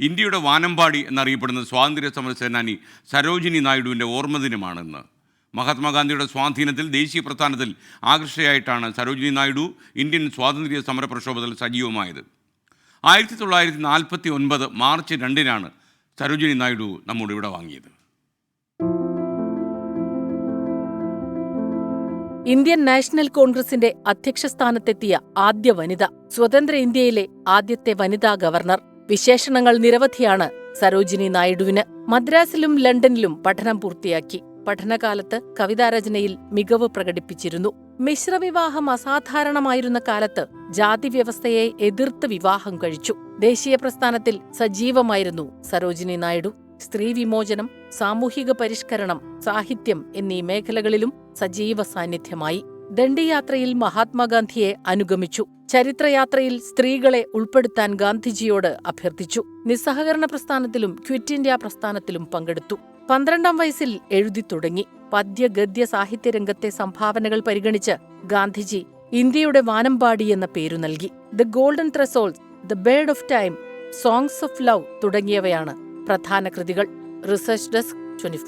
ഇന്ത്യയുടെ വാനമ്പാടി എന്നറിയപ്പെടുന്ന സ്വാതന്ത്ര്യ സമര സേനാനി സരോജിനി നായിഡുവിന്റെ ഓർമ്മദിനമാണെന്ന് മഹാത്മാഗാന്ധിയുടെ സ്വാധീനത്തിൽ ദേശീയ പ്രസ്ഥാനത്തിൽ ആകർഷയായിട്ടാണ് സരോജിനി നായിഡു ഇന്ത്യൻ സ്വാതന്ത്ര്യ സമര പ്രക്ഷോഭത്തിൽ സജീവമായത്. ആയിരത്തി തൊള്ളായിരത്തി നാൽപ്പത്തി ഒൻപത് മാർച്ച് രണ്ടിനാണ് സരോജിനി നായിഡു നമ്മുടെ ഇവിടെ വാങ്ങിയത്. ഇന്ത്യൻ നാഷണൽ കോൺഗ്രസിന്റെ അധ്യക്ഷ സ്ഥാനത്തെത്തിയ ആദ്യ വനിത സ്വതന്ത്ര ഇന്ത്യയിലെ ആദ്യത്തെ വനിതാ ഗവർണർ വിശേഷണങ്ങൾ നിരവധിയാണ് സരോജിനി നായിഡുവിന്. മദ്രാസിലും ലണ്ടനിലും പഠനം പൂർത്തിയാക്കി. പഠനകാലത്ത് കവിതാരചനയിൽ മികവ് പ്രകടിപ്പിച്ചിരുന്നു. മിശ്രവിവാഹം അസാധാരണമായിരുന്ന കാലത്ത് ജാതി വ്യവസ്ഥയെ എതിർത്ത് വിവാഹം കഴിച്ചു. ദേശീയ പ്രസ്ഥാനത്തിൽ സജീവമായിരുന്നു സരോജിനി നായിഡു. സ്ത്രീ വിമോചനം സാമൂഹിക പരിഷ്കരണം സാഹിത്യം എന്നീ മേഖലകളിലും സജീവ സാന്നിധ്യമായി. ദണ്ഡിയാത്രയിൽ മഹാത്മാഗാന്ധിയെ അനുഗമിച്ചു. ചരിത്രയാത്രയിൽ സ്ത്രീകളെ ഉൾപ്പെടുത്താൻ ഗാന്ധിജിയോട് അഭ്യർത്ഥിച്ചു. നിസ്സഹകരണ പ്രസ്ഥാനത്തിലും ക്വിറ്റ് ഇന്ത്യ പ്രസ്ഥാനത്തിലും പങ്കെടുത്തു. പന്ത്രണ്ടാം വയസ്സിൽ എഴുതി തുടങ്ങി. പദ്യ ഗദ്യ സാഹിത്യരംഗത്തെ സംഭാവനകൾ പരിഗണിച്ച് ഗാന്ധിജി ഇന്ത്യയുടെ വാനമ്പാടി എന്ന പേരു നൽകി. The golden threshold the bird of time songs of love തുടങ്ങിയവയാണ് പ്രധാന കൃതികൾ. Research desk twenty